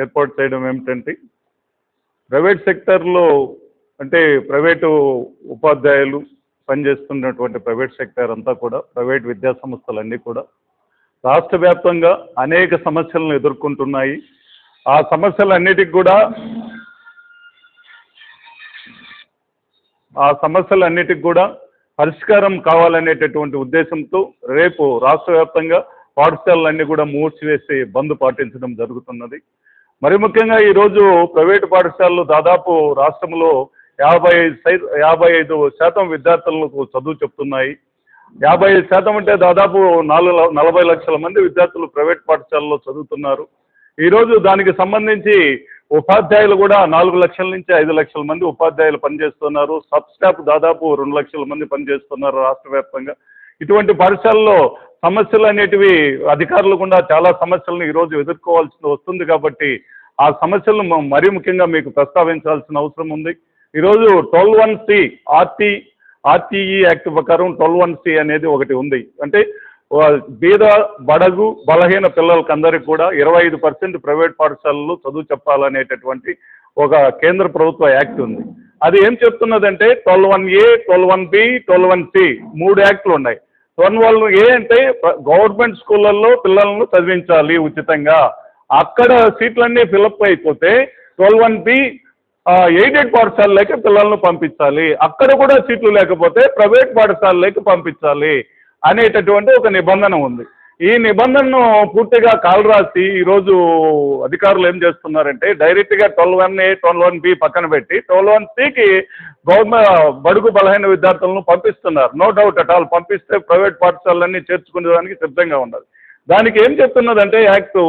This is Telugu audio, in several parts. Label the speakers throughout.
Speaker 1: ఏర్పాటు చేయడం ఏమిటంటే ప్రైవేట్ సెక్టర్లో అంటే ప్రైవేటు ఉపాధ్యాయులు పనిచేస్తున్నటువంటి ప్రైవేట్ సెక్టర్ అంతా కూడా ప్రైవేట్ విద్యా సంస్థలన్నీ కూడా రాష్ట్ర వ్యాప్తంగా అనేక సమస్యలను ఎదుర్కొంటున్నాయి. ఆ సమస్యలన్నిటికి కూడా ఆ సమస్యలన్నిటికి కూడా పరిష్కారం కావాలనేటటువంటి ఉద్దేశంతో రేపు రాష్ట్ర వ్యాప్తంగా పాఠశాలలన్నీ కూడా మూర్చివేసి బంద్ పాటించడం జరుగుతున్నది. మరి ముఖ్యంగా ఈరోజు ప్రైవేటు పాఠశాలలు దాదాపు రాష్ట్రంలో యాభై ఐదు యాభై ఐదు శాతం విద్యార్థులకు చదువు చెప్తున్నాయి. యాభై ఐదు శాతం అంటే దాదాపు నాలుగు నలభై లక్షల మంది విద్యార్థులు ప్రైవేట్ పాఠశాలలో చదువుతున్నారు. ఈరోజు దానికి సంబంధించి ఉపాధ్యాయులు కూడా నాలుగు లక్షల నుంచి ఐదు లక్షల మంది ఉపాధ్యాయులు పనిచేస్తున్నారు. సబ్ స్టాఫ్ దాదాపు రెండు లక్షల మంది పనిచేస్తున్నారు రాష్ట్ర వ్యాప్తంగా. ఇటువంటి పాఠశాలలో సమస్యలు అనేటివి అధికారులు కూడా చాలా సమస్యలను ఈరోజు ఎదుర్కోవాల్సి వస్తుంది కాబట్టి ఆ సమస్యలను మరీ ముఖ్యంగా మీకు ప్రస్తావించాల్సిన అవసరం ఉంది. ఈరోజు twelve one C RT RTE act ప్రకారం ట్వెల్వ్ వన్ సి అనేది ఒకటి ఉంది. అంటే బీద బడగు బలహీన పిల్లలకి అందరికీ కూడా ఇరవై ఐదు పర్సెంట్ ప్రైవేట్ పాఠశాలలు చదువు చెప్పాలనేటటువంటి ఒక కేంద్ర ప్రభుత్వ యాక్ట్ ఉంది. అది ఏం చెప్తున్నదంటే twelve one A twelve one B twelve one C మూడు యాక్ట్లు ఉన్నాయి. ట్వెల్వ్ వన్ గవర్నమెంట్ స్కూళ్ళల్లో పిల్లలను చదివించాలి ఉచితంగా. అక్కడ సీట్లన్నీ ఫిలప్ అయిపోతే ట్వెల్వ్ వన్ బి ఎయిడెడ్ పాఠశాలలోకి పిల్లలను పంపించాలి. అక్కడ కూడా సీట్లు లేకపోతే ప్రైవేట్ పాఠశాలలోకి పంపించాలి అనేటటువంటి ఒక నిబంధన ఉంది. ఈ నిబంధనను పూర్తిగా కాలరాసి ఈరోజు అధికారులు ఏం చేస్తున్నారంటే డైరెక్ట్గా twelve one A twelve one B పక్కన పెట్టి ట్వెల్వ్ వన్ సికి గవర్నమెంట్ బడుగు బలహీన విద్యార్థులను పంపిస్తున్నారు. నో డౌట్ అట్ ఆల్ పంపిస్తే ప్రైవేట్ పాఠశాలలన్నీ చేర్చుకునేదానికి సిద్ధంగా ఉన్నది దానికి ఏం చెప్తున్నదంటే యాక్ట్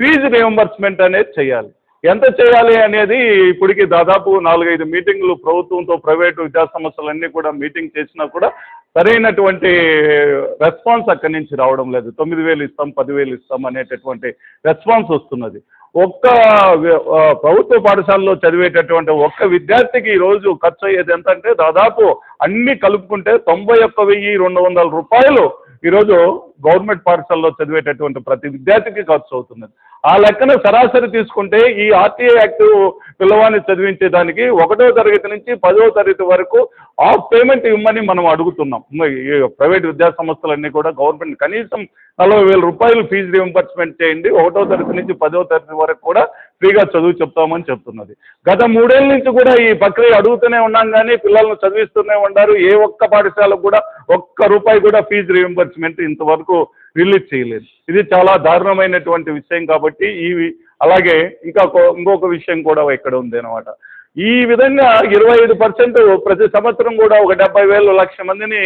Speaker 1: ఫీజు రియంబర్స్మెంట్ అనేది చేయాలి. ఎంత చేయాలి అనేది ఇప్పటికి దాదాపు నాలుగైదు మీటింగ్లు ప్రభుత్వంతో ప్రైవేటు విద్యా సంస్థలన్నీ కూడా మీటింగ్ చేసినా కూడా సరైనటువంటి రెస్పాన్స్ అక్కడి నుంచి రావడం లేదు. తొమ్మిది వేలు ఇస్తాం పదివేలు ఇస్తాం అనేటటువంటి రెస్పాన్స్ వస్తున్నది. ఒక్క ప్రభుత్వ పాఠశాలలో చదివేటటువంటి ఒక్క విద్యార్థికి ఈరోజు ఖర్చు అయ్యేది ఎంత అంటే దాదాపు అన్ని కలుపుకుంటే తొంభై ఒక్క వెయ్యి రెండు వందల రూపాయలు ఈరోజు గవర్నమెంట్ పాఠశాలలో చదివేటటువంటి ప్రతి విద్యార్థికి ఖర్చు అవుతున్నది. ఆ లెక్కన సరాసరి తీసుకుంటే ఈ ఆర్టీఐ యాక్ట్ పిల్లవాడిని చదివించేదానికి ఒకటో తరగతి నుంచి పదో తరగతి వరకు ఆఫ్ పేమెంట్ ఇవ్వమని మనం అడుగుతున్నాం. ఈ ప్రైవేట్ విద్యాసంస్థలన్నీ కూడా గవర్నమెంట్ కనీసం నలభై వేల రూపాయలు ఫీజు రీఎంబర్స్మెంట్ చేయండి. ఒకటో తరగతి నుంచి పదో తరగతి వరకు కూడా ఫ్రీగా చదువు చెప్తామని చెప్తున్నది. గత మూడేళ్ళ నుంచి కూడా ఈ ప్రక్రియ అడుగుతూనే ఉన్నాం కానీ పిల్లలను చదివిస్తూనే ఉన్నారు ఏ ఒక్క పాఠశాలకు కూడా ఒక్క రూపాయి కూడా ఫీజు రీఎంబర్స్మెంట్ ఇంతవరకు రిలీజ్ చేయలేదు. ఇది చాలా దారుణమైనటువంటి విషయం కాబట్టి ఈ అలాగే ఇంకా ఇంకొక విషయం కూడా ఇక్కడ ఉంది అనమాట ఈ విధంగా ఇరవై ఐదు పర్సెంట్ ప్రతి సంవత్సరం కూడా ఒక డెబ్బై వేలు లక్ష మందిని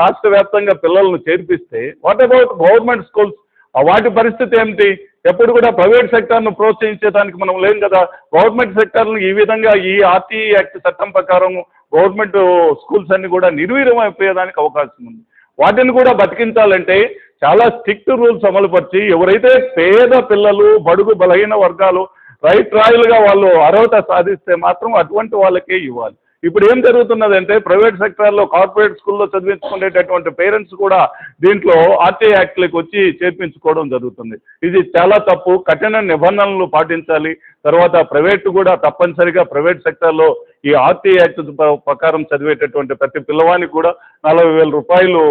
Speaker 1: రాష్ట్ర వ్యాప్తంగా పిల్లలను చేర్పిస్తే వాట్ అబౌట్ గవర్నమెంట్ స్కూల్స్? వాటి పరిస్థితి ఏమిటి? ఎప్పుడు కూడా ప్రైవేట్ సెక్టార్ను ప్రోత్సహించేదానికి మనం లేం కదా. గవర్నమెంట్ సెక్టార్ను ఈ విధంగా ఈ ఆర్టీఈ యాక్ట్ చట్టం ప్రకారం గవర్నమెంట్ స్కూల్స్ అన్ని కూడా నిర్వీర్యం అయిపోయేదానికి అవకాశం ఉంది. వాటిని కూడా బతికించాలంటే చాలా స్ట్రిక్ట్ రూల్స్ అమలుపరిచి ఎవరైతే పేద పిల్లలు బడుగు బలహీన వర్గాలు రైట్ రాయలుగా వాళ్ళు అర్హత సాధిస్తే మాత్రం అటువంటి వాళ్ళకే ఇవ్వాలి. ఇప్పుడు ఏం జరుగుతున్నదంటే ప్రైవేట్ సెక్టార్లో కార్పొరేట్ స్కూల్లో చదివించుకునేటటువంటి పేరెంట్స్ కూడా దీంట్లో ఆర్టీఐ యాక్ట్లకు వచ్చి చేర్పించుకోవడం జరుగుతుంది. ఇది చాలా తప్పు. కఠిన నిబంధనలు పాటించాలి. తర్వాత ప్రైవేట్ కూడా తప్పనిసరిగా ప్రైవేట్ సెక్టార్లో ఈ ఆర్టీఐ యాక్ట్ ప్రకారం చదివేటటువంటి ప్రతి పిల్లవానికి కూడా నలభై వేల రూపాయలు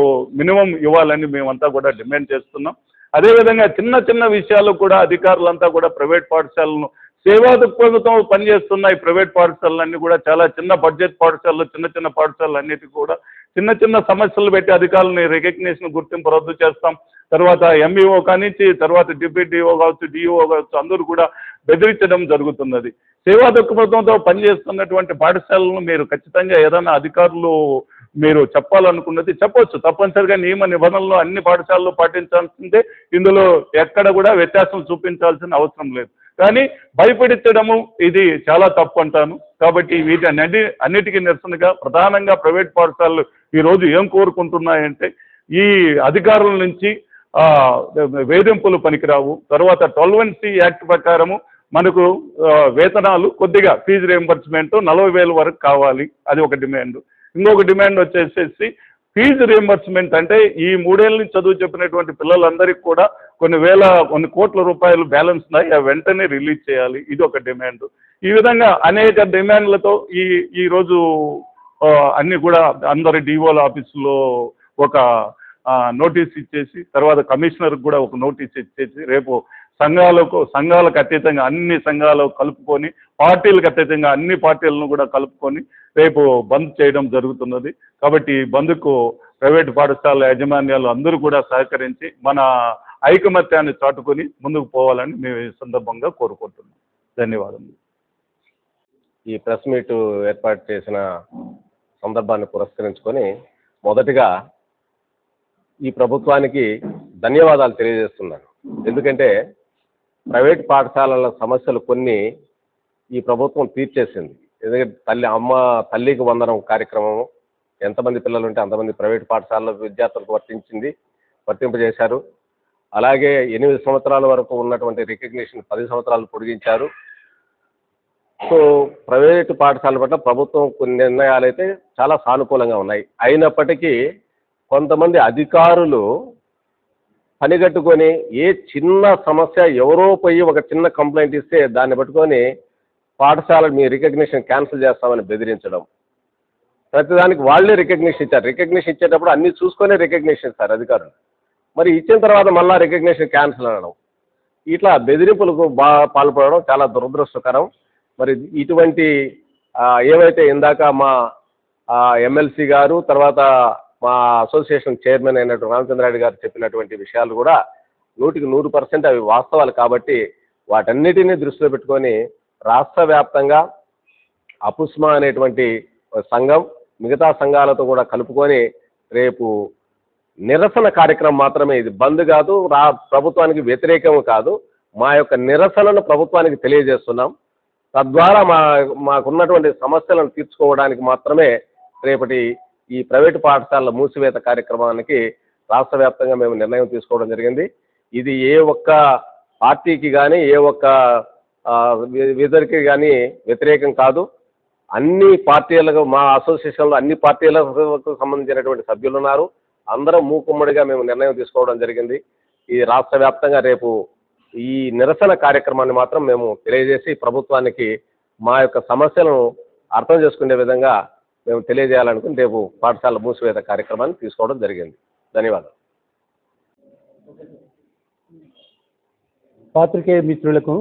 Speaker 1: మినిమం ఇవ్వాలని మేమంతా కూడా డిమాండ్ చేస్తున్నాం. అదేవిధంగా చిన్న చిన్న విషయాలు కూడా అధికారులంతా కూడా ప్రైవేట్ పాఠశాలను సేవా దృక్పథంతో పనిచేస్తున్న ఈ ప్రైవేట్ పాఠశాలలన్నీ కూడా చాలా చిన్న బడ్జెట్ పాఠశాలలు చిన్న చిన్న పాఠశాలలు అన్నిటికీ కూడా చిన్న చిన్న సమస్యలు పెట్టి అధికారులని రికగ్నేషన్ గుర్తింపు రద్దు చేస్తాం. తర్వాత ఎంఈఓ కానించి తర్వాత డిప్యూటీఓ కావచ్చు డిఈఓ కావచ్చు అందరూ కూడా బెదిరించడం జరుగుతున్నది. సేవా దృక్పథంతో పనిచేస్తున్నటువంటి పాఠశాలను మీరు ఖచ్చితంగా ఏదైనా అధికారులు మీరు చెప్పాలనుకున్నది చెప్పొచ్చు. తప్పనిసరిగా నియమ నిబంధనలు అన్ని పాఠశాలలు పాటించాల్సిందే. ఇందులో ఎక్కడ కూడా వ్యత్యాసం చూపించాల్సిన అవసరం లేదు. కానీ భయపడించడము ఇది చాలా తప్పు అంటాను. కాబట్టి వీటి అన్ని అన్నిటికీ నిరసనగా ప్రధానంగా ప్రైవేట్ పాఠశాలలు ఈరోజు ఏం కోరుకుంటున్నాయంటే ఈ అధికారుల నుంచి వేధింపులు పనికిరావు. తర్వాత ట్వెల్వ్ సి యాక్ట్ ప్రకారము మనకు వేతనాలు కొద్దిగా ఫీజు రియంబర్స్మెంట్ నలభై వేల వరకు కావాలి. అది ఒక డిమాండ్. ఇంకొక డిమాండ్ వచ్చేసేసి ఫీజు రియంబర్స్మెంట్ అంటే ఈ మూడేళ్ళ నుంచి చదువు చెప్పినటువంటి పిల్లలందరికీ కూడా కొన్ని వేల కొన్ని కోట్ల రూపాయలు బ్యాలెన్స్ ఉన్నాయి అవి వెంటనే రిలీజ్ చేయాలి. ఇది ఒక డిమాండ్. ఈ విధంగా అనేక డిమాండ్లతో ఈ ఈ రోజు అన్ని కూడా అందరి డిఓల ఆఫీసులో ఒక నోటీస్ ఇచ్చేసి తర్వాత కమిషనర్కి కూడా ఒక నోటీస్ ఇచ్చేసి రేపు సంఘాలకు సంఘాలకు అతీతంగా అన్ని సంఘాలు కలుపుకొని పార్టీలకు అతీతంగా అన్ని పార్టీలను కూడా కలుపుకొని రేపు బంద్ చేయడం జరుగుతున్నది. కాబట్టి ఈ బంద్కు ప్రైవేట్ పాఠశాల యాజమాన్యాలు అందరూ కూడా సహకరించి మన ఐకమత్యాన్ని చాటుకొని ముందుకు పోవాలని మేము ఈ సందర్భంగా కోరుకుంటున్నాం. ధన్యవాదములు.
Speaker 2: ఈ ప్రెస్ మీట్ ఏర్పాటు చేసిన సందర్భాన్ని పురస్కరించుకొని మొదటిగా ఈ ప్రభుత్వానికి ధన్యవాదాలు తెలియజేస్తున్నాను. ఎందుకంటే ప్రైవేట్ పాఠశాలల సమస్యలు కొన్ని ఈ ప్రభుత్వం తీర్చేసింది. ఎందుకంటే తల్లి అమ్మ తల్లికి వందనం కార్యక్రమం ఎంతమంది పిల్లలు ఉంటే అంతమంది ప్రైవేట్ పాఠశాలలో విద్యార్థులకు వర్తించింది వర్తింపజేశారు. అలాగే ఎనిమిది సంవత్సరాల వరకు ఉన్నటువంటి రికగ్నిషన్ పది సంవత్సరాలు పొడిగించారు. సో ప్రైవేటు పాఠశాల పట్ల ప్రభుత్వం కొన్ని నిర్ణయాలు అయితే చాలా సానుకూలంగా ఉన్నాయి. అయినప్పటికీ కొంతమంది అధికారులు పనిగట్టుకొని ఏ చిన్న సమస్య ఎవరో పోయి ఒక చిన్న కంప్లైంట్ ఇస్తే దాన్ని పట్టుకొని పాఠశాల మీ రికగ్నిషన్ క్యాన్సిల్ చేస్తామని బెదిరించడం. ప్రతిదానికి వాళ్ళే రికగ్నిషన్ ఇచ్చారు. రికగ్నిషన్ ఇచ్చేటప్పుడు అన్ని చూసుకొని రికగ్నిషన్ ఇస్తారు అధికారులు. మరి ఇచ్చిన తర్వాత మళ్ళీ రికగ్నేషన్ క్యాన్సిల్ అనడం. ఇట్లా బెదిరింపులకు బా పాల్పడడం చాలా దురదృష్టకరం. మరి ఇటువంటి ఏవైతే ఇందాక మా ఎమ్మెల్సీ గారు తర్వాత మా అసోసియేషన్ చైర్మన్ అయినటువంటి రామచంద్రారెడ్డి గారు చెప్పినటువంటి విషయాలు కూడా నూటికి నూరు పర్సెంట్ అవి వాస్తవాలు కాబట్టి వాటన్నిటినీ దృష్టిలో పెట్టుకొని రాష్ట్ర వ్యాప్తంగా అపుస్మా అనేటువంటి సంఘం మిగతా సంఘాలతో కూడా కలుపుకొని రేపు నిరసన కార్యక్రమం మాత్రమే ఇది. బంద్ కాదు రా ప్రభుత్వానికి వ్యతిరేకం కాదు. మా యొక్క నిరసనను ప్రభుత్వానికి తెలియజేస్తున్నాం. తద్వారా మా మాకున్నటువంటి సమస్యలను తీర్చుకోవడానికి మాత్రమే రేపటి ఈ ప్రైవేటు పాఠశాలల మూసివేత కార్యక్రమానికి రాష్ట్ర వ్యాప్తంగా మేము నిర్ణయం తీసుకోవడం జరిగింది. ఇది ఏ ఒక్క పార్టీకి కానీ ఏ ఒక్క విధరికి కానీ వ్యతిరేకం కాదు. అన్ని పార్టీలకు మా అసోసియేషన్లో అన్ని పార్టీలకు సంబంధించినటువంటి సభ్యులు ఉన్నారు. అందరం మూకుమ్మడిగా మేము నిర్ణయం తీసుకోవడం జరిగింది. ఈ రాష్ట్ర వ్యాప్తంగా రేపు ఈ నిరసన కార్యక్రమాన్ని మాత్రం మేము తెలియజేసి ప్రభుత్వానికి మా యొక్క సమస్యలను అర్థం చేసుకునే విధంగా మేము తెలియజేయాలనుకుని రేపు పాఠశాల మూసివేత కార్యక్రమాన్ని తీసుకోవడం జరిగింది. ధన్యవాదాలు.
Speaker 3: పాత్రికేయ మిత్రులకు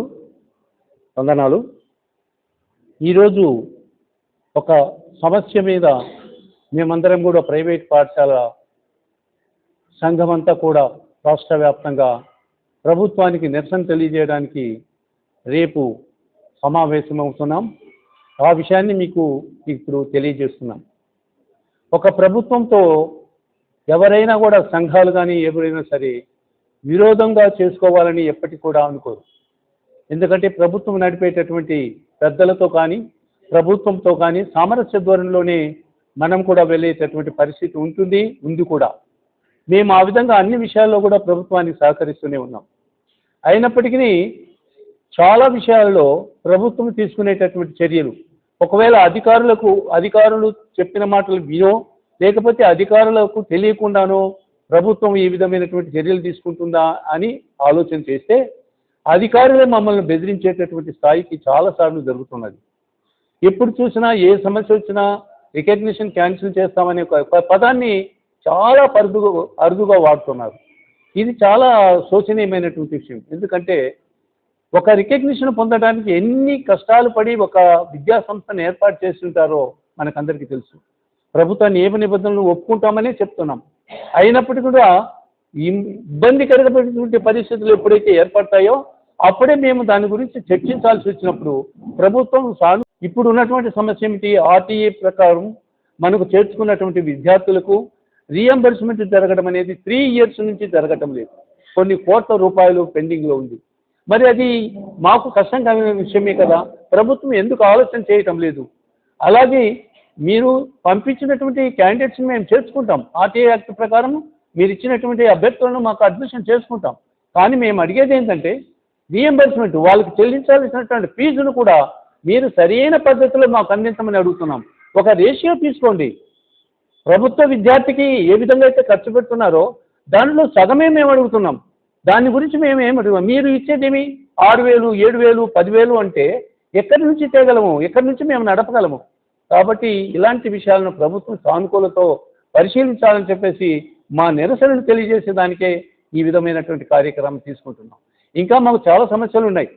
Speaker 3: వందనాలు. ఈరోజు ఒక సమస్య మీద మేమందరం కూడా ప్రైవేట్ పాఠశాల సంఘమంతా కూడా రాష్ట్ర వ్యాప్తంగా ప్రభుత్వానికి నిరసన తెలియజేయడానికి రేపు సమావేశమవుతున్నాం. ఆ విషయాన్ని మీకు ఇప్పుడు తెలియజేస్తున్నాం. ఒక ప్రభుత్వంతో ఎవరైనా కూడా సంఘాలు కానీ ఎవరైనా సరే విరోధంగా చేసుకోవాలని ఎప్పటికి కూడా అనుకోరు. ఎందుకంటే ప్రభుత్వం నడిపేటటువంటి పెద్దలతో కానీ ప్రభుత్వంతో కానీ సామరస్య ధోరణిలోనే మనం కూడా వెళ్ళేటటువంటి పరిస్థితి ఉంటుంది ఉంది కూడా. మేము ఆ విధంగా అన్ని విషయాల్లో కూడా ప్రభుత్వానికి సహకరిస్తూనే ఉన్నాం. అయినప్పటికీ చాలా విషయాల్లో ప్రభుత్వం తీసుకునేటటువంటి చర్యలు. ఒకవేళ అధికారులకు అధికారులు చెప్పిన మాటలు వినో లేకపోతే అధికారులకు తెలియకుండానో ప్రభుత్వం ఈ విధమైనటువంటి చర్యలు తీసుకుంటుందా అని ఆలోచన చేస్తే అధికారులే మమ్మల్ని బెదిరించేటటువంటి స్థాయికి చాలాసార్లు జరుగుతున్నది. ఎప్పుడు చూసినా ఏ సమస్య వచ్చినా రికగ్నిషన్ క్యాన్సిల్ చేస్తామనే ఒక ప- పదాన్ని చాలా పరుదుగా అరుదుగా వాడుతున్నారు. ఇది చాలా శోచనీయమైనటువంటి విషయం. ఎందుకంటే ఒక రికగ్నిషన్ పొందడానికి ఎన్ని కష్టాలు పడి ఒక విద్యా సంస్థను ఏర్పాటు చేస్తుంటారో మనకందరికీ తెలుసు. ప్రభుత్వ నియమ నిబంధనలు ఒప్పుకుంటామనే చెప్తున్నాం. అయినప్పటికీ కూడా ఇబ్బందికరమైనటువంటి పరిస్థితులు ఎప్పుడైతే ఏర్పడతాయో అప్పుడే మేము దాని గురించి చర్చించాల్సి వచ్చినప్పుడు ప్రభుత్వం సాను ఇప్పుడు ఉన్నటువంటి సమస్య ఏమిటి? ఆర్టీఏ ప్రకారం మనకు చేర్చుకున్నటువంటి విద్యార్థులకు రీఎంబర్స్మెంట్ జరగడం అనేది త్రీ ఇయర్స్ నుంచి జరగటం లేదు. కొన్ని కోట్ల రూపాయలు పెండింగ్లో ఉంది. మరి అది మాకు కష్టం విషయమే కదా. ప్రభుత్వం ఎందుకు ఆలోచన చేయటం లేదు? అలాగే మీరు పంపించినటువంటి క్యాండిడేట్స్ని మేము చేర్చుకుంటాం. ఆర్టీఐ యాక్ట్ ప్రకారం మీరు ఇచ్చినటువంటి అభ్యర్థులను మాకు అడ్మిషన్ చేసుకుంటాం. కానీ మేము అడిగేది ఏంటంటే రీఎంబర్స్మెంట్ వాళ్ళకి చెల్లించాల్సినటువంటి ఫీజును కూడా మీరు సరైన పద్ధతిలో మాకు అందించమని అడుగుతున్నాం. ఒక రేషియో తీసుకోండి. ప్రభుత్వ విద్యార్థికి ఏ విధంగా అయితే ఖర్చు పెడుతున్నారో దానిలో సగమే మేము అడుగుతున్నాం. దాని గురించి మేము ఏమి అడుగుతాం మీరు ఇచ్చేదేమి? ఆరు వేలు ఏడు వేలు పదివేలు అంటే ఎక్కడి నుంచి తేగలము? ఎక్కడి నుంచి మేము నడపగలము? కాబట్టి ఇలాంటి విషయాలను ప్రభుత్వం సానుకూలతో పరిశీలించాలని చెప్పేసి మా నిరసనను తెలియజేసే దానికే ఈ విధమైనటువంటి కార్యక్రమం తీసుకుంటున్నాం. ఇంకా మాకు చాలా సమస్యలు ఉన్నాయి.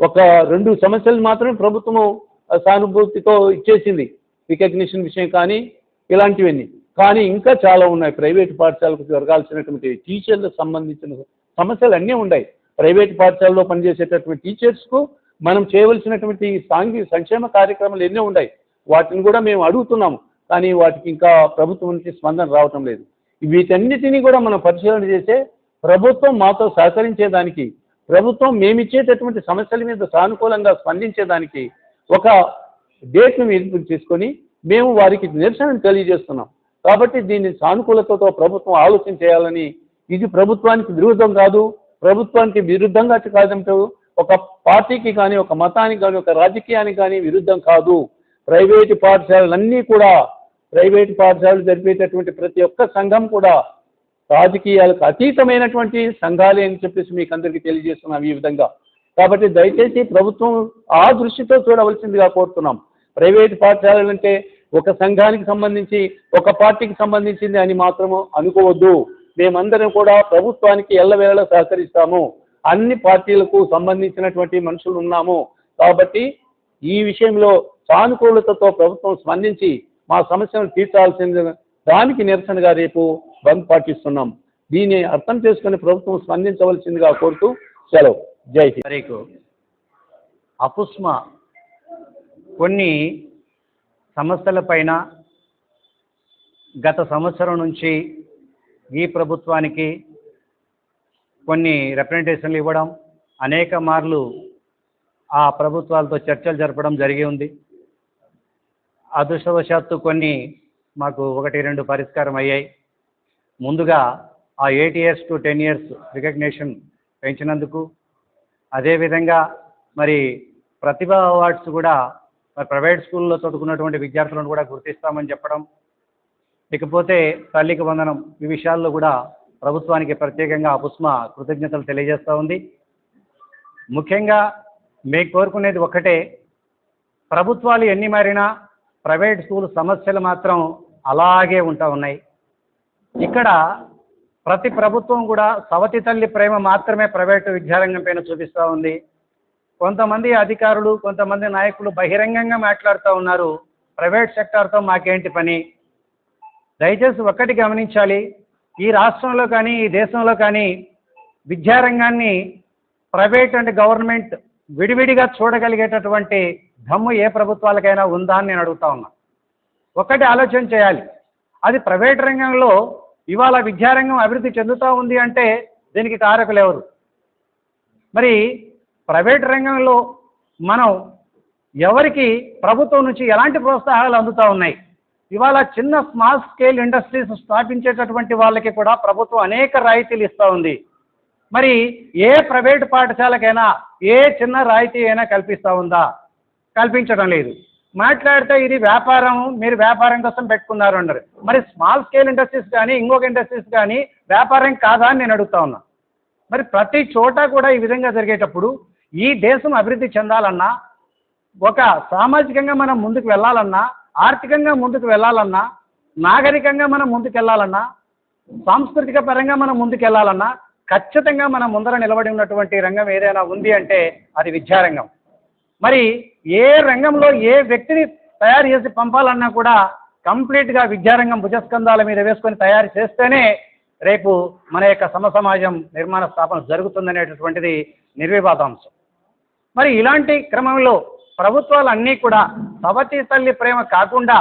Speaker 3: ఒక రెండు సమస్యలు మాత్రమే ప్రభుత్వము సానుభూతితో ఇచ్చేసింది. రికగ్నిషన్ విషయం కానీ ఇలాంటివన్నీ. కానీ ఇంకా చాలా ఉన్నాయి. ప్రైవేట్ పాఠశాలకు జరగాల్సినటువంటి టీచర్లకు సంబంధించిన సమస్యలు అన్నీ ఉన్నాయి. ప్రైవేట్ పాఠశాలలో పనిచేసేటటువంటి టీచర్స్కు మనం చేయవలసినటువంటి సాంఘిక సంక్షేమ కార్యక్రమాలు ఎన్నో ఉన్నాయి. వాటిని కూడా మేము అడుగుతున్నాము. కానీ వాటికి ఇంకా ప్రభుత్వం నుంచి స్పందన రావటం లేదు. వీటన్నిటినీ కూడా మనం పరిశీలన చేసే ప్రభుత్వం మాతో సహకరించేదానికి ప్రభుత్వం మేమిచ్చేటటువంటి సమస్యల మీద సానుకూలంగా స్పందించేదానికి ఒక డేట్ను మీరు తీసుకొని మేము వారికి నిరసనను తెలియజేస్తున్నాం. కాబట్టి దీన్ని సానుకూలతతో ప్రభుత్వం ఆలోచన చేయాలని ఇది ప్రభుత్వానికి విరుద్ధం కాదు. ప్రభుత్వానికి విరుద్ధంగా కాదంటూ ఒక పార్టీకి కానీ ఒక మతానికి కానీ ఒక రాజకీయానికి కానీ విరుద్ధం కాదు. ప్రైవేటు పాఠశాలలన్నీ కూడా ప్రైవేటు పాఠశాలలు జరిపేటటువంటి ప్రతి ఒక్క సంఘం కూడా రాజకీయాలకు అతీతమైనటువంటి సంఘాలే అని చెప్పేసి మీకు అందరికీ తెలియజేస్తున్నాం ఈ విధంగా. కాబట్టి దయచేసి ప్రభుత్వం ఆ దృష్టితో చూడవలసిందిగా కోరుతున్నాం. ప్రైవేట్ పాఠశాలలు అంటే ఒక సంఘానికి సంబంధించి ఒక పార్టీకి సంబంధించింది అని మాత్రము అనుకోవద్దు. మేమందరం కూడా ప్రభుత్వానికి ఎల్లవేళ సహకరిస్తాము. అన్ని పార్టీలకు సంబంధించినటువంటి మనుషులు ఉన్నాము. కాబట్టి ఈ విషయంలో సానుకూలతతో ప్రభుత్వం స్పందించి మా సమస్యను తీర్చాల్సింది దానికి నిరసనగా రేపు బంద్ పాటిస్తున్నాం. దీన్ని అర్థం చేసుకుని ప్రభుత్వం స్పందించవలసిందిగా కోరుతూ సెలవు. జై హింద్.
Speaker 4: అపుస్మ కొన్ని సమస్యలపైన గత సంవత్సరం నుంచి ఈ ప్రభుత్వానికి కొన్ని రిప్రజెంటేషన్లు ఇవ్వడం అనేక మార్లు ఆ ప్రభుత్వాలతో చర్చలు జరపడం జరిగి ఉంది. అదృష్టవశాత్తు కొన్ని మాకు ఒకటి రెండు పరిష్కారం అయ్యాయి. ముందుగా ఆ eight years to ten years recognition పెంచినందుకు అదేవిధంగా మరి ప్రతిభా అవార్డ్స్ కూడా మరి ప్రైవేట్ స్కూల్లో చదువుకున్నటువంటి విద్యార్థులను కూడా గుర్తిస్తామని చెప్పడం. ఇకపోతే తల్లికి వందనం ఈ విషయాల్లో కూడా ప్రభుత్వానికి ప్రత్యేకంగా అపుస్మ కృతజ్ఞతలు తెలియజేస్తూ ఉంది. ముఖ్యంగా మీకు కోరుకునేది ఒక్కటే ప్రభుత్వాలు ఎన్ని మారినా ప్రైవేట్ స్కూల్ సమస్యలు మాత్రం అలాగే ఉంటా ఉన్నాయి. ఇక్కడ ప్రతి ప్రభుత్వం కూడా సవతి తల్లి ప్రేమ మాత్రమే ప్రైవేటు విద్యారంగం పైన చూపిస్తూ ఉంది. కొంతమంది అధికారులు కొంతమంది నాయకులు బహిరంగంగా మాట్లాడుతూ ఉన్నారు. ప్రైవేట్ సెక్టార్తో మాకేంటి పని? దయచేసి ఒక్కటి గమనించాలి. ఈ రాష్ట్రంలో కానీ ఈ దేశంలో కానీ విద్యారంగాన్ని ప్రైవేట్ అండ్ గవర్నమెంట్ విడివిడిగా చూడగలిగేటటువంటి దమ్ము ఏ ప్రభుత్వాలకైనా ఉందా అని నేను అడుగుతా ఉన్నా. ఒక్కటి ఆలోచన చేయాలి. అది ప్రైవేట్ రంగంలో ఇవాళ విద్యారంగం అభివృద్ధి చెందుతూ ఉంది అంటే దీనికి కారకులు ఎవరు? మరి ప్రైవేట్ రంగంలో మనం ఎవరికి ప్రభుత్వం నుంచి ఎలాంటి ప్రోత్సాహాలు అందుతూ ఉన్నాయి? ఇవాళ చిన్న స్మాల్ స్కేల్ ఇండస్ట్రీస్ స్థాపించేటటువంటి వాళ్ళకి కూడా ప్రభుత్వం అనేక రాయితీలు ఇస్తూ ఉంది. మరి ఏ ప్రైవేట్ పాఠశాలకైనా ఏ చిన్న రాయితీ అయినా కల్పిస్తూ ఉందా? కల్పించడం లేదు. మాట్లాడితే ఇది వ్యాపారం మీరు వ్యాపారం కోసం పెట్టుకున్నారు అన్నారు. మరి స్మాల్ స్కేల్ ఇండస్ట్రీస్ కానీ ఇంకొక ఇండస్ట్రీస్ కానీ వ్యాపారం కాదా అని నేను అడుగుతా ఉన్నా. మరి ప్రతి చోట కూడా ఈ విధంగా జరిగేటప్పుడు ఈ దేశం అభివృద్ధి చెందాలన్నా ఒక సామాజికంగా మనం ముందుకు వెళ్ళాలన్నా ఆర్థికంగా ముందుకు వెళ్ళాలన్నా నాగరికంగా మనం ముందుకు వెళ్ళాలన్నా సాంస్కృతిక పరంగా మనం ముందుకు వెళ్ళాలన్నా ఖచ్చితంగా మనం ముందర నిలబడి ఉన్నటువంటి రంగం ఏదైనా ఉంది అంటే అది విద్యారంగం. మరి ఏ రంగంలో ఏ వ్యక్తిని తయారు చేసి పంపాలన్నా కూడా కంప్లీట్గా విద్యారంగం భుజస్కంధాల మీద వేసుకొని తయారు చేస్తేనే రేపు మన యొక్క సమసమాజం నిర్మాణ స్థాపన జరుగుతుందనేటటువంటిది నిర్వివాదాంశం. మరి ఇలాంటి క్రమంలో ప్రభుత్వాలు అన్నీ కూడా సవతి తల్లి ప్రేమ కాకుండా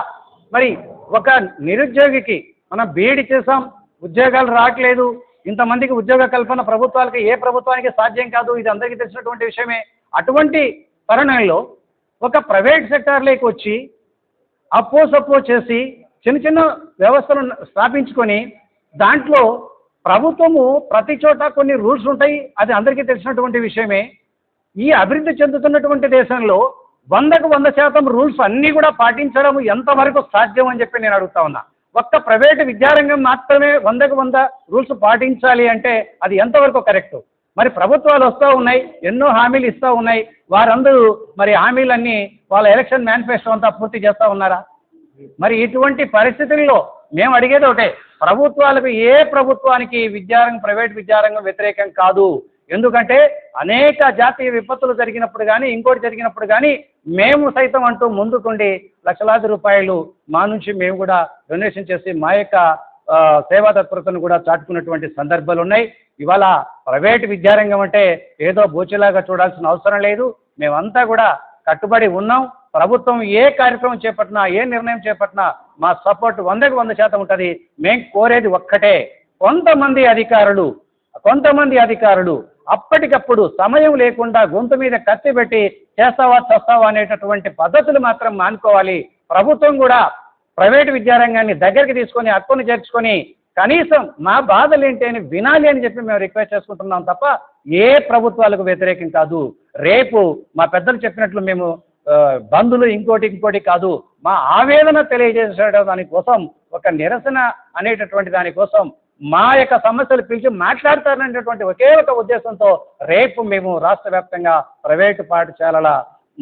Speaker 4: మరి ఒక నిరుద్యోగికి మనం బీఈడి చేసాం ఉద్యోగాలు రావట్లేదు ఇంతమందికి ఉద్యోగ కల్పన ప్రభుత్వాలకి ఏ ప్రభుత్వానికి సాధ్యం కాదు ఇది అందరికీ తెలిసినటువంటి విషయమే. అటువంటి తరుణంలో ఒక ప్రైవేట్ సెక్టార్లోకి వచ్చి అప్పో సప్పో చేసి చిన్న చిన్న వ్యవస్థలు స్థాపించుకొని దాంట్లో ప్రభుత్వము ప్రతి చోట కొన్ని రూల్స్ ఉంటాయి అది అందరికీ తెలిసినటువంటి విషయమే. ఈ అభివృద్ధి చెందుతున్నటువంటి దేశంలో వందకు వంద శాతం రూల్స్ అన్నీ కూడా పాటించడం ఎంతవరకు సాధ్యం అని చెప్పి నేను అడుగుతా ఉన్నా. ఒక్క ప్రైవేటు విద్యారంగం మాత్రమే వందకు వంద రూల్స్ పాటించాలి అంటే అది ఎంతవరకు కరెక్ట్? మరి ప్రభుత్వాలు వస్తూ ఉన్నాయి ఎన్నో హామీలు ఇస్తూ ఉన్నాయి. వారందరూ మరి హామీలన్నీ వాళ్ళ ఎలక్షన్ మేనిఫెస్టో అంతా పూర్తి చేస్తూ ఉన్నారా? మరి ఇటువంటి పరిస్థితుల్లో మేము అడిగేది ఒకటే ప్రభుత్వాలకు ఏ ప్రభుత్వానికి విద్యారంగం ప్రైవేట్ విద్యారంగం వ్యతిరేకం కాదు. ఎందుకంటే అనేక జాతీయ విపత్తులు జరిగినప్పుడు కానీ ఇంకోటి జరిగినప్పుడు కానీ మేము సైతం అంటూ ముందుకుండి లక్షలాది రూపాయలు మా నుంచి మేము కూడా డొనేషన్ చేసి మా యొక్క సేవా తత్పరతను కూడా చాటుకున్నటువంటి సందర్భాలు ఉన్నాయి. ఇవాళ ప్రైవేట్ విద్యారంగం అంటే ఏదో బోచిలాగా చూడాల్సిన అవసరం లేదు. మేమంతా కూడా కట్టుబడి ఉన్నాం. ప్రభుత్వం ఏ కార్యక్రమం చేపట్టినా ఏ నిర్ణయం చేపట్టినా మా సపోర్ట్ వందకు వంద శాతం ఉంటుంది. మేము కోరేది ఒక్కటే. కొంతమంది అధికారులు కొంతమంది అధికారులు అప్పటికప్పుడు సమయం లేకుండా గొంతు మీద కత్తి పెట్టి చేస్తావా చేస్తావా అనేటటువంటి పద్ధతులు మాత్రం మానుకోవాలి. ప్రభుత్వం కూడా ప్రైవేటు విద్యారంగాన్ని దగ్గరికి తీసుకొని హక్కును చేర్చుకొని కనీసం మా బాధలు ఏంటి అని వినాలి అని చెప్పి మేము రిక్వెస్ట్ చేసుకుంటున్నాం తప్ప ఏ ప్రభుత్వాలకు వ్యతిరేకం కాదు. రేపు మా పెద్దలు చెప్పినట్లు మేము బంధులు ఇంకోటి ఇంకోటి కాదు. మా ఆవేదన తెలియజేసే దానికోసం ఒక నిరసన అనేటటువంటి దానికోసం మా యొక్క సమస్యలు పిలిచి మాట్లాడతారనేటటువంటి ఒకే ఒక ఉద్దేశంతో రేపు మేము రాష్ట్ర వ్యాప్తంగా ప్రైవేటు పాఠశాలల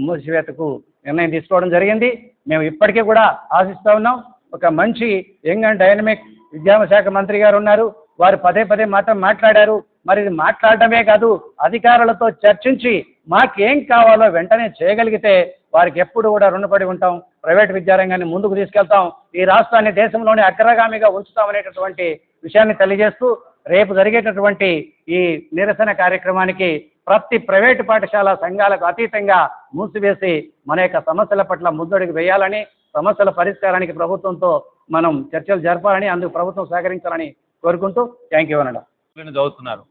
Speaker 4: మూసివేతకు నిర్ణయం తీసుకోవడం జరిగింది. మేము ఇప్పటికీ కూడా ఆశిస్తూ ఉన్నాం. ఒక మంచి యంగ్ అండ్ డైనమిక్ విద్యాశాఖ మంత్రి గారు ఉన్నారు. వారు పదే పదే మాత్రం మాట్లాడారు. మరి ఇది మాట్లాడటమే కాదు అధికారులతో చర్చించి మాకేం కావాలో వెంటనే చేయగలిగితే వారికి ఎప్పుడు కూడా రుణపడి ఉంటాం. ప్రైవేట్ విద్యారంగాన్ని ముందుకు తీసుకెళ్తాం. ఈ రాష్ట్రాన్ని దేశంలోనే అగ్రగామిగా ఉంచుతామనేటటువంటి విషయాన్ని తెలియజేస్తూ రేపు జరిగేటటువంటి ఈ నిరసన కార్యక్రమానికి ప్రతి ప్రైవేటు పాఠశాల సంఘాలకు అతీతంగా మూసివేసి మన యొక్క సమస్యల పట్ల ముందడుగు వేయాలని సమస్యల పరిష్కారానికి ప్రభుత్వంతో మనం చర్చలు జరపాలని అందుకు ప్రభుత్వం సహకరించాలని కోరుకుంటూ థ్యాంక్ యూ అనడం
Speaker 5: చదువుతున్నారు.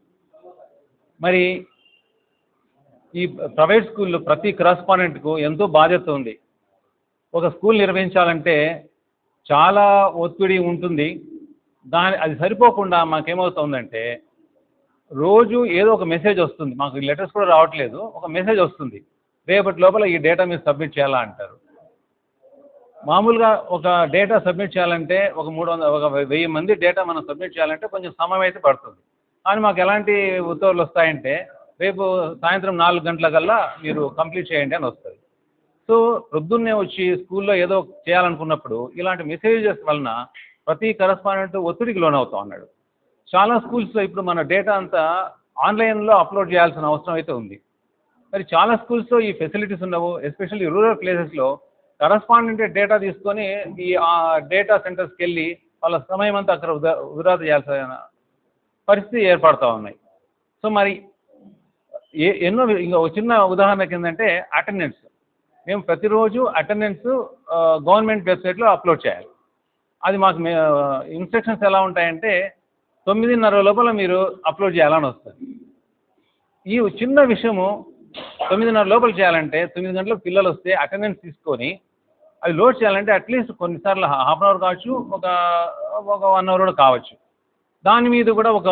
Speaker 5: మరి ఈ ప్రైవేట్ స్కూల్లో ప్రతి కరస్పాండెంట్కు ఎంతో బాధ్యత ఉంది. ఒక స్కూల్ నిర్వహించాలంటే చాలా ఒత్తిడి ఉంటుంది. దాని అది సరిపోకుండా మాకేమవుతుందంటే రోజు ఏదో ఒక మెసేజ్ వస్తుంది. మాకు లెటర్స్ కూడా రావట్లేదు. ఒక మెసేజ్ వస్తుంది. రేపటి లోపల ఈ డేటా మీరు సబ్మిట్ చేయాలా అంటారు. మామూలుగా ఒక డేటా సబ్మిట్ చేయాలంటే ఒక మూడు వందల ఒక వెయ్యి మంది డేటా మనం సబ్మిట్ చేయాలంటే కొంచెం సమయం అయితే పడుతుంది. కానీ మాకు ఎలాంటి ఉత్తర్వులు వస్తాయంటే రేపు సాయంత్రం నాలుగు గంటలకల్లా మీరు కంప్లీట్ చేయండి అని వస్తుంది. సో ప్రొద్దున్నే వచ్చి స్కూల్లో ఏదో చేయాలనుకున్నప్పుడు ఇలాంటి మెసేజెస్ వలన ప్రతి కరస్పాండెంట్ ఒత్తిడికి లోనవుతా ఉన్నాడు చాలా స్కూల్స్లో ఇప్పుడు మన డేటా అంతా ఆన్లైన్లో అప్లోడ్ చేయాల్సిన అవసరం అయితే ఉంది. మరి చాలా స్కూల్స్లో ఈ ఫెసిలిటీస్ ఉండవు ఎస్పెషల్లీ రూరల్ ప్లేసెస్లో కరస్పాండెంట్ డేటా తీసుకొని ఈ డేటా సెంటర్స్కి వెళ్ళి వాళ్ళ సమయం అంతా అక్కడ ఉదా వృధా చేయాల్సిన పరిస్థితి ఏర్పడతా ఉన్నాయి. సో మరి ఏ ఎన్నో ఇంకా ఒక చిన్న ఉదాహరణ ఏంటంటే అటెండెన్స్. మేము ప్రతిరోజు అటెండెన్స్ గవర్నమెంట్ వెబ్సైట్లో అప్లోడ్ చేయాలి. అది మాకు ఇన్స్ట్రక్షన్స్ ఎలా ఉంటాయంటే తొమ్మిదిన్నర లోపల మీరు అప్లోడ్ చేయాలని వస్తుంది. ఈ చిన్న విషయము తొమ్మిదిన్నర లోపల చేయాలంటే తొమ్మిది గంటలకు పిల్లలు వస్తే అటెండెన్స్ తీసుకొని అది లోడ్ చేయాలంటే అట్లీస్ట్ కొన్నిసార్లు హాఫ్ అన్ అవర్ కావచ్చు ఒక ఒక వన్ అవర్ కూడా కావచ్చు. దాని మీద కూడా ఒక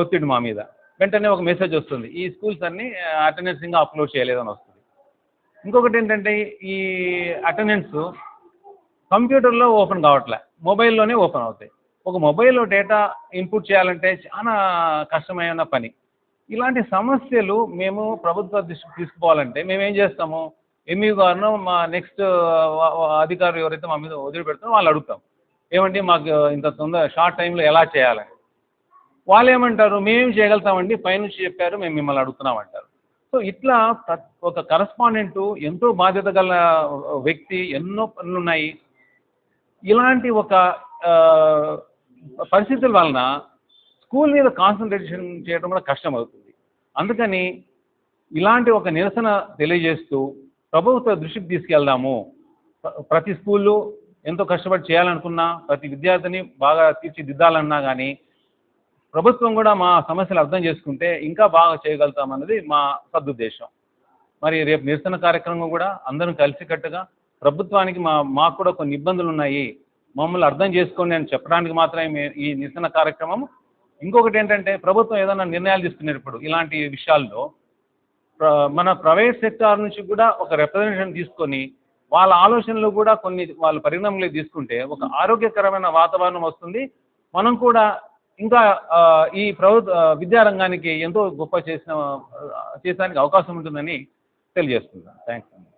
Speaker 5: ఒత్తిడి మా మీద. వెంటనే ఒక మెసేజ్ వస్తుంది. ఈ స్కూల్స్ అన్ని అటెండెన్స్ ఇంకా అప్లోడ్ చేయలేదని వస్తుంది. ఇంకొకటి ఏంటంటే ఈ అటెండెన్స్ కంప్యూటర్లో ఓపెన్ కావట్లే. మొబైల్లోనే ఓపెన్ అవుతాయి. ఒక మొబైల్లో డేటా ఇన్పుట్ చేయాలంటే చాలా కష్టమైన పని. ఇలాంటి సమస్యలు మేము ప్రభుత్వ దృష్టికి తీసుకుపోవాలంటే మేము ఏం చేస్తాము? ఎంఈ గారును మా నెక్స్ట్ అధికారులు ఎవరైతే మా మీద వదిలిపెడతారో వాళ్ళు అడుగుతాం. ఏమంటే మాకు ఇంత తొందర షార్ట్ టైంలో ఎలా చేయాలని? వాళ్ళు ఏమంటారు మేమేం చేయగలుగుతామండి? పైనుంచి చెప్పారు మేము మిమ్మల్ని అడుగుతున్నాం అంటారు సో ఇట్లా ఒక కరస్పాండెంట్ ఎంతో బాధ్యత గల వ్యక్తి ఎన్నో పనులు ఉన్నాయి ఇలాంటి ఒక పరిస్థితుల వలన స్కూల్ మీద కాన్సన్ట్రేషన్ చేయడం కూడా కష్టం అవుతుంది అందుకని ఇలాంటి ఒక నిరసన తెలియజేస్తూ ప్రభుత్వ దృష్టికి తీసుకెళ్దాము. ప్రతి స్కూల్లో ఎంతో కష్టపడి చేయాలనుకున్నా ప్రతి విద్యార్థిని బాగా తీర్చిదిద్దాలన్నా కానీ ప్రభుత్వం కూడా మా సమస్యలు అర్థం చేసుకుంటే ఇంకా బాగా చేయగలుగుతాం అన్నది మా సదుద్దేశం. మరి రేపు నిరసన కార్యక్రమం కూడా అందరం కలిసికట్టుగా ప్రభుత్వానికి మా మాకు కూడా కొన్ని ఇబ్బందులు ఉన్నాయి. మమ్మల్ని అర్థం చేసుకోండి అని చెప్పడానికి మాత్రమే ఈ నిరసన కార్యక్రమం. ఇంకొకటి ఏంటంటే ప్రభుత్వం ఏదైనా నిర్ణయాలు తీసుకునేటప్పుడు ఇలాంటి విషయాల్లో మన ప్రైవేట్ సెక్టార్ నుంచి కూడా ఒక రిప్రజెంటేషన్ తీసుకొని వాళ్ళ ఆలోచనలు కూడా కొన్ని వాళ్ళ పరిణామంలో తీసుకుంటే ఒక ఆరోగ్యకరమైన వాతావరణం వస్తుంది. మనం కూడా ఇంకా ఈ ప్రభుత్వ విద్యారంగానికి ఎంతో గొప్ప చేసిన చేయడానికి అవకాశం ఉంటుందని తెలియజేస్తున్నాను. థ్యాంక్స్ అండి.